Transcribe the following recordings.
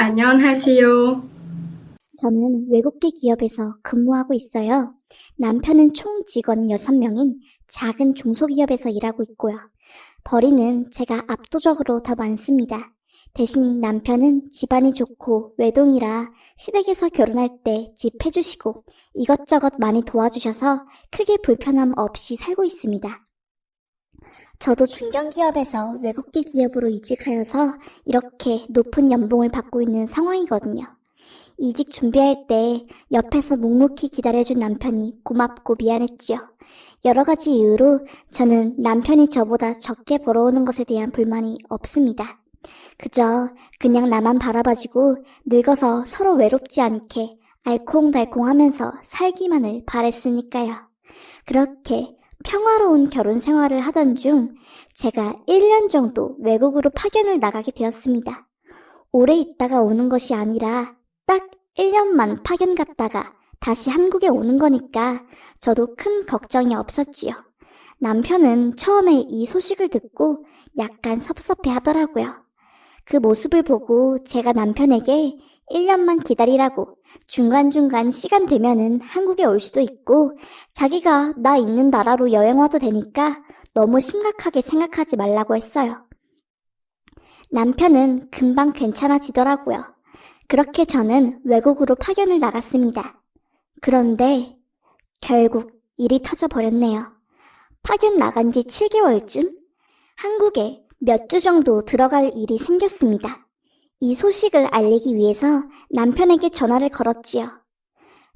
안녕하세요. 저는 외국계 기업에서 근무하고 있어요. 남편은 총 직원 6명인 작은 중소기업에서 일하고 있고요. 벌이는 제가 압도적으로 더 많습니다. 대신 남편은 집안이 좋고 외동이라 시댁에서 결혼할 때 집 해주시고 이것저것 많이 도와주셔서 크게 불편함 없이 살고 있습니다. 저도 중견기업에서 외국계 기업으로 이직하여서 이렇게 높은 연봉을 받고 있는 상황이거든요. 이직 준비할 때 옆에서 묵묵히 기다려준 남편이 고맙고 미안했지요. 여러 가지 이유로 저는 남편이 저보다 적게 벌어오는 것에 대한 불만이 없습니다. 그저 그냥 나만 바라봐주고 늙어서 서로 외롭지 않게 알콩달콩 하면서 살기만을 바랬으니까요. 그렇게 평화로운 결혼 생활을 하던 중 제가 1년 정도 외국으로 파견을 나가게 되었습니다. 오래 있다가 오는 것이 아니라 딱 1년만 파견 갔다가 다시 한국에 오는 거니까 저도 큰 걱정이 없었지요. 남편은 처음에 이 소식을 듣고 약간 섭섭해 하더라고요. 그 모습을 보고 제가 남편에게 1년만 기다리라고 중간중간 시간 되면은 한국에 올 수도 있고 자기가 나 있는 나라로 여행 와도 되니까 너무 심각하게 생각하지 말라고 했어요. 남편은 금방 괜찮아지더라고요. 그렇게 저는 외국으로 파견을 나갔습니다. 그런데 결국 일이 터져버렸네요. 파견 나간 지 7개월쯤 한국에 몇 주 정도 들어갈 일이 생겼습니다. 이 소식을 알리기 위해서 남편에게 전화를 걸었지요.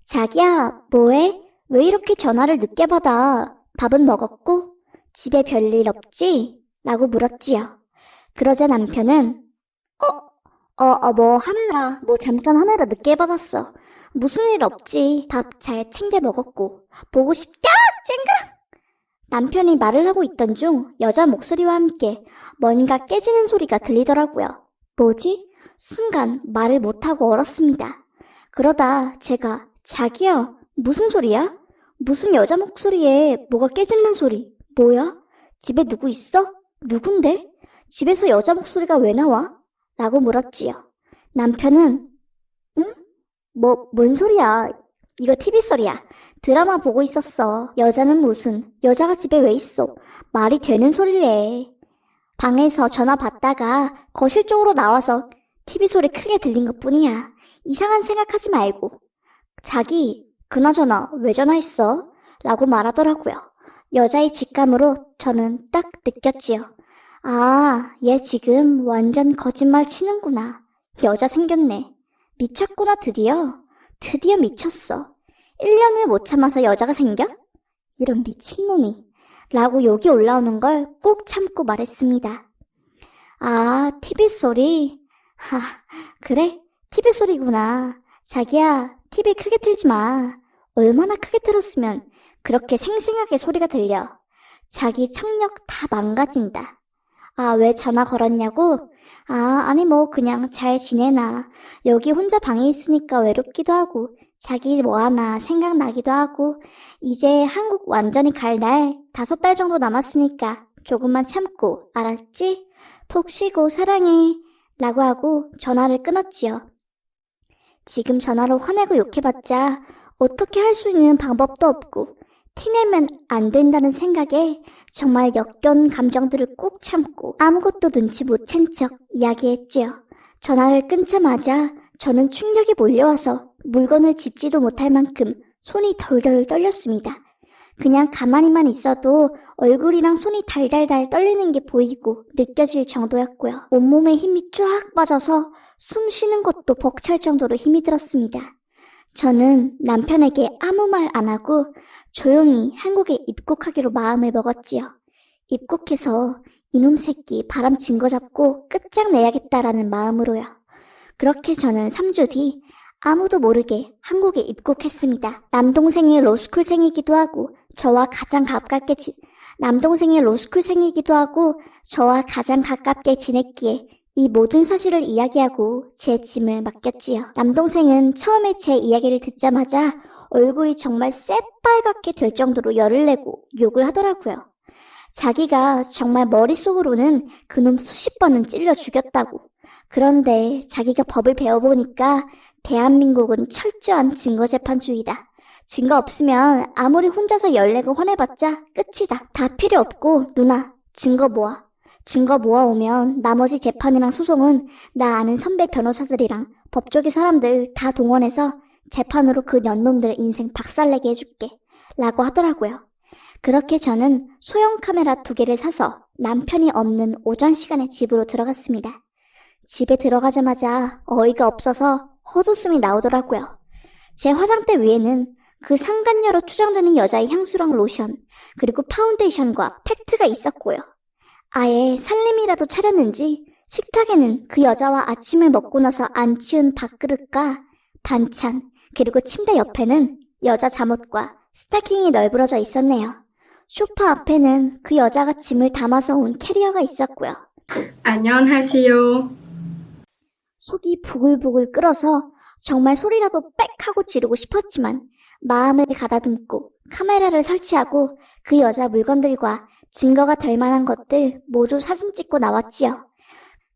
자기야, 뭐해? 왜 이렇게 전화를 늦게 받아? 밥은 먹었고? 집에 별일 없지? 라고 물었지요. 그러자 남편은, 어, 어, 어, 뭐 하느라, 뭐 잠깐 하느라 늦게 받았어. 무슨 일 없지. 밥 잘 챙겨 먹었고. 보고 싶냐? 쨍그랑! 남편이 말을 하고 있던 중 여자 목소리와 함께 뭔가 깨지는 소리가 들리더라고요. 뭐지? 순간 말을 못하고 얼었습니다. 그러다 제가 자기야, 무슨 소리야? 무슨 여자 목소리에 뭐가 깨지는 소리? 뭐야? 집에 누구 있어? 누군데? 집에서 여자 목소리가 왜 나와? 라고 물었지요. 남편은 응? 뭐, 뭔 소리야? 이거 TV 소리야. 드라마 보고 있었어. 여자는 무슨, 여자가 집에 왜 있어? 말이 되는 소리래. 방에서 전화 받다가 거실 쪽으로 나와서 TV 소리 크게 들린 것 뿐이야. 이상한 생각하지 말고. 자기, 그나저나 왜 전화했어? 라고 말하더라고요. 여자의 직감으로 저는 딱 느꼈지요. 아, 얘 지금 완전 거짓말 치는구나. 여자 생겼네. 미쳤구나, 드디어. 드디어 미쳤어. 1년을 못 참아서 여자가 생겨? 이런 미친놈이. 라고 욕이 올라오는 걸 꾹 참고 말했습니다. 아, TV 소리? 하, 그래? TV 소리구나. 자기야, TV 크게 틀지 마. 얼마나 크게 틀었으면 그렇게 생생하게 소리가 들려. 자기 청력 다 망가진다. 아, 왜 전화 걸었냐고? 아, 아니 뭐 그냥 잘 지내나. 여기 혼자 방에 있으니까 외롭기도 하고 자기 뭐하나 생각나기도 하고 이제 한국 완전히 갈 날 다섯 달 정도 남았으니까 조금만 참고 알았지? 푹 쉬고 사랑해. 라고 하고 전화를 끊었지요. 지금 전화로 화내고 욕해봤자 어떻게 할 수 있는 방법도 없고 티내면 안 된다는 생각에 정말 역겨운 감정들을 꾹 참고 아무것도 눈치 못 챈 척 이야기했지요. 전화를 끊자마자 저는 충격이 몰려와서 물건을 짚지도 못할 만큼 손이 덜덜 떨렸습니다. 그냥 가만히만 있어도 얼굴이랑 손이 달달달 떨리는 게 보이고 느껴질 정도였고요. 온몸에 힘이 쫙 빠져서 숨 쉬는 것도 벅찰 정도로 힘이 들었습니다. 저는 남편에게 아무 말 안 하고 조용히 한국에 입국하기로 마음을 먹었지요. 입국해서 이놈 새끼 바람 진 거 잡고 끝장내야겠다라는 마음으로요. 그렇게 저는 3주 뒤 아무도 모르게 한국에 입국했습니다. 남동생이 로스쿨생이기도 하고 저와 가장 가깝게 지, 남동생이 로스쿨생이기도 하고 저와 가장 가깝게 지냈기에 이 모든 사실을 이야기하고 제 짐을 맡겼지요. 남동생은 처음에 제 이야기를 듣자마자 얼굴이 정말 새빨갛게 될 정도로 열을 내고 욕을 하더라고요. 자기가 정말 머릿속으로는 그놈 수십 번은 찔러 죽였다고. 그런데 자기가 법을 배워보니까 대한민국은 철저한 증거재판주의다. 증거 없으면 아무리 혼자서 열내고 화내봤자 끝이다. 다 필요 없고 누나 증거 모아. 증거 모아오면 나머지 재판이랑 소송은 나 아는 선배 변호사들이랑 법조계 사람들 다 동원해서 재판으로 그 년놈들 인생 박살내게 해줄게. 라고 하더라고요. 그렇게 저는 소형 카메라 두 개를 사서 남편이 없는 오전 시간에 집으로 들어갔습니다. 집에 들어가자마자 어이가 없어서 헛웃음이 나오더라고요. 제 화장대 위에는 그 상간녀로 추정되는 여자의 향수랑 로션, 그리고 파운데이션과 팩트가 있었고요. 아예 살림이라도 차렸는지 식탁에는 그 여자와 아침을 먹고 나서 안 치운 밥그릇과 반찬, 그리고 침대 옆에는 여자 잠옷과 스타킹이 널브러져 있었네요. 소파 앞에는 그 여자가 짐을 담아서 온 캐리어가 있었고요. 안녕하세요. 속이 부글부글 끓어서 정말 소리라도 빽 하고 지르고 싶었지만 마음을 가다듬고 카메라를 설치하고 그 여자 물건들과 증거가 될 만한 것들 모두 사진 찍고 나왔지요.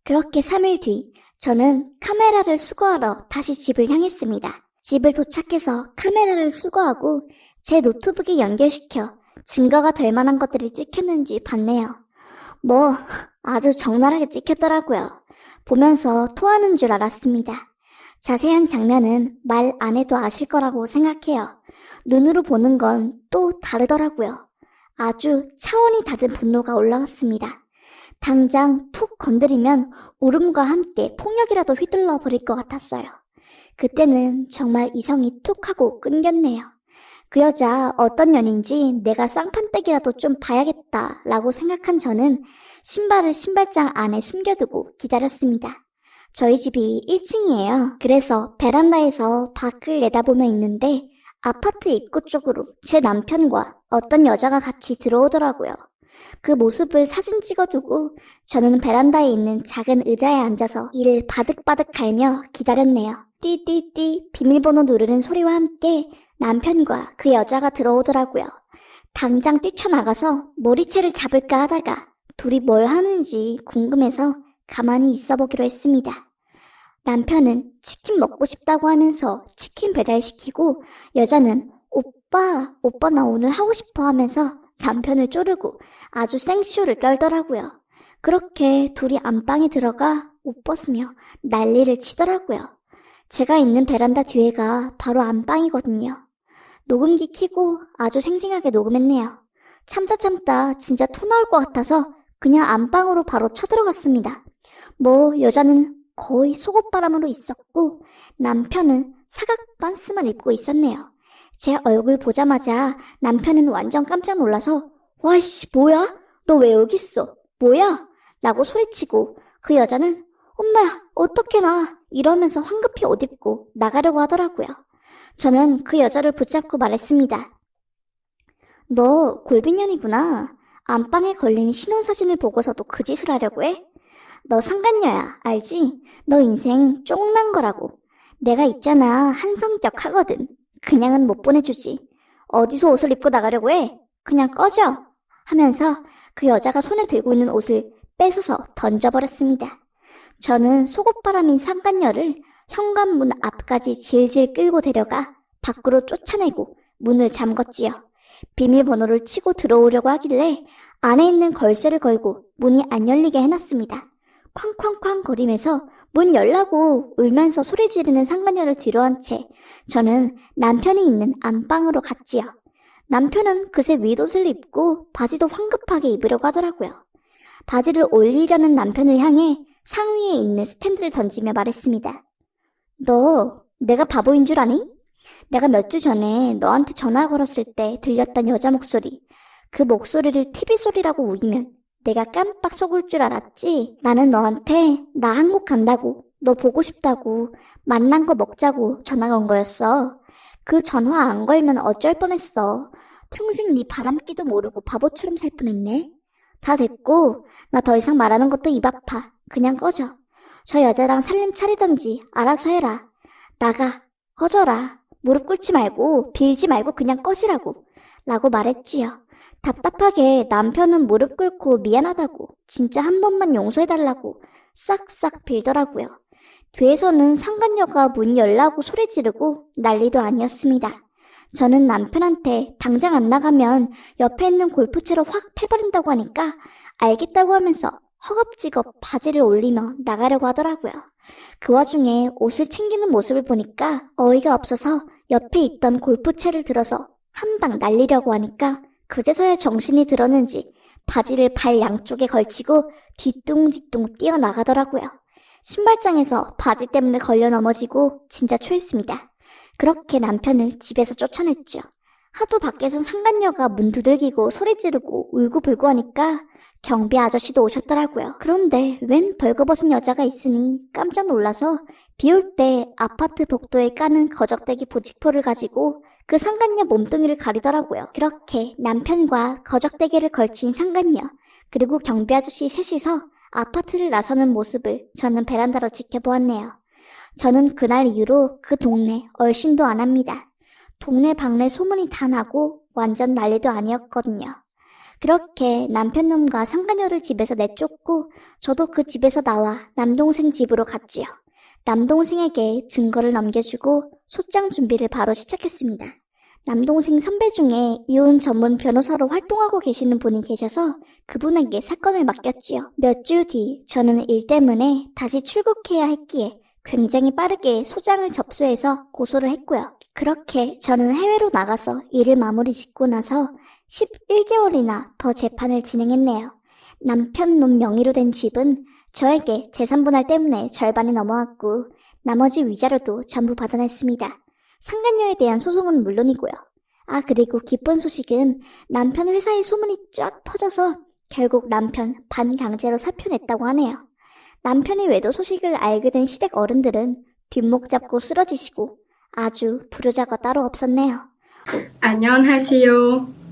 그렇게 3일 뒤 저는 카메라를 수거하러 다시 집을 향했습니다. 집을 도착해서 카메라를 수거하고 제 노트북에 연결시켜 증거가 될 만한 것들이 찍혔는지 봤네요. 뭐 아주 적나라하게 찍혔더라고요. 보면서 토하는 줄 알았습니다. 자세한 장면은 말 안 해도 아실 거라고 생각해요. 눈으로 보는 건 또 다르더라고요. 아주 차원이 다른 분노가 올라왔습니다. 당장 푹 건드리면 울음과 함께 폭력이라도 휘둘러 버릴 것 같았어요. 그때는 정말 이성이 툭 하고 끊겼네요. 그 여자 어떤 년인지 내가 쌍판떼기라도 좀 봐야겠다 라고 생각한 저는 신발을 신발장 안에 숨겨두고 기다렸습니다. 저희 집이 1층이에요. 그래서 베란다에서 밖을 내다보며 있는데 아파트 입구 쪽으로 제 남편과 어떤 여자가 같이 들어오더라고요. 그 모습을 사진 찍어두고 저는 베란다에 있는 작은 의자에 앉아서 이를 바득바득 갈며 기다렸네요. 띠띠띠 비밀번호 누르는 소리와 함께 남편과 그 여자가 들어오더라고요. 당장 뛰쳐나가서 머리채를 잡을까 하다가 둘이 뭘 하는지 궁금해서 가만히 있어 보기로 했습니다. 남편은 치킨 먹고 싶다고 하면서 치킨 배달시키고 여자는 오빠, 오빠 나 오늘 하고 싶어 하면서 남편을 쪼르고 아주 생쇼를 떨더라고요. 그렇게 둘이 안방에 들어가 옷 벗으며 난리를 치더라고요. 제가 있는 베란다 뒤에가 바로 안방이거든요. 녹음기 켜고 아주 생생하게 녹음했네요. 참다 참다 진짜 토 나올 것 같아서 그냥 안방으로 바로 쳐들어갔습니다. 뭐 여자는 거의 속옷바람으로 있었고 남편은 사각 반스만 입고 있었네요. 제 얼굴 보자마자 남편은 완전 깜짝 놀라서 와이씨 뭐야? 너 왜 여기 있어? 뭐야? 라고 소리치고 그 여자는 엄마야 어떻게 나? 이러면서 황급히 옷 입고 나가려고 하더라고요. 저는 그 여자를 붙잡고 말했습니다. 너 골빈년이구나. 안방에 걸린 신혼사진을 보고서도 그 짓을 하려고 해? 너 상간녀야, 알지? 너 인생 쫑난 거라고. 내가 있잖아, 한성격 하거든. 그냥은 못 보내주지. 어디서 옷을 입고 나가려고 해? 그냥 꺼져. 하면서 그 여자가 손에 들고 있는 옷을 뺏어서 던져버렸습니다. 저는 속옷바람인 상간녀를 현관문 앞까지 질질 끌고 데려가 밖으로 쫓아내고 문을 잠궜지요. 비밀번호를 치고 들어오려고 하길래 안에 있는 걸쇠를 걸고 문이 안 열리게 해놨습니다. 쾅쾅쾅 거리면서 문 열라고 울면서 소리 지르는 상간녀를 뒤로한 채 저는 남편이 있는 안방으로 갔지요. 남편은 그새 윗옷을 입고 바지도 황급하게 입으려고 하더라고요. 바지를 올리려는 남편을 향해 상위에 있는 스탠드를 던지며 말했습니다. 너 내가 바보인 줄 아니? 내가 몇 주 전에 너한테 전화 걸었을 때 들렸던 여자 목소리. 그 목소리를 TV 소리라고 우기면 내가 깜빡 속을 줄 알았지? 나는 너한테 나 한국 간다고, 너 보고 싶다고, 만난 거 먹자고 전화가 온 거였어. 그 전화 안 걸면 어쩔 뻔했어. 평생 네 바람기도 모르고 바보처럼 살 뻔했네. 다 됐고, 나 더 이상 말하는 것도 입 아파. 그냥 꺼져. 저 여자랑 살림 차리던지 알아서 해라. 나가. 꺼져라. 무릎 꿇지 말고 빌지 말고 그냥 꺼지라고. 라고 말했지요. 답답하게 남편은 무릎 꿇고 미안하다고 진짜 한 번만 용서해달라고 싹싹 빌더라고요. 뒤에서는 상간녀가 문 열라고 소리 지르고 난리도 아니었습니다. 저는 남편한테 당장 안 나가면 옆에 있는 골프채로 확 패버린다고 하니까 알겠다고 하면서 허겁지겁 바지를 올리며 나가려고 하더라고요. 그 와중에 옷을 챙기는 모습을 보니까 어이가 없어서 옆에 있던 골프채를 들어서 한 방 날리려고 하니까 그제서야 정신이 들었는지 바지를 발 양쪽에 걸치고 뒤뚱뒤뚱 뛰어나가더라고요. 신발장에서 바지 때문에 걸려 넘어지고 진짜 초했습니다. 그렇게 남편을 집에서 쫓아냈죠. 하도 밖에선 상간녀가 문 두들기고 소리 지르고 울고불고 하니까 경비 아저씨도 오셨더라고요. 그런데 웬 벌거벗은 여자가 있으니 깜짝 놀라서 비 올 때 아파트 복도에 까는 거적대기 보직포를 가지고 그 상간녀 몸뚱이를 가리더라고요. 그렇게 남편과 거적대기를 걸친 상간녀 그리고 경비 아저씨 셋이서 아파트를 나서는 모습을 저는 베란다로 지켜보았네요. 저는 그날 이후로 그 동네 얼씬도 안 합니다. 동네 방네 소문이 다 나고 완전 난리도 아니었거든요. 그렇게 남편 놈과 상가녀를 집에서 내쫓고 저도 그 집에서 나와 남동생 집으로 갔지요. 남동생에게 증거를 넘겨주고 소장 준비를 바로 시작했습니다. 남동생 선배 중에 이혼 전문 변호사로 활동하고 계시는 분이 계셔서 그분에게 사건을 맡겼지요. 몇 주 뒤 저는 일 때문에 다시 출국해야 했기에 굉장히 빠르게 소장을 접수해서 고소를 했고요. 그렇게 저는 해외로 나가서 일을 마무리 짓고 나서 11개월이나 더 재판을 진행했네요. 남편 놈 명의로 된 집은 저에게 재산분할 때문에 절반이 넘어왔고 나머지 위자료도 전부 받아냈습니다. 상간녀에 대한 소송은 물론이고요. 아 그리고 기쁜 소식은 남편 회사의 소문이 쫙 퍼져서 결국 남편 반강제로 사표냈다고 하네요. 남편이 외도 소식을 알게 된 시댁 어른들은 뒷목 잡고 쓰러지시고 아주 불효자가 따로 없었네요. 안녕하세요.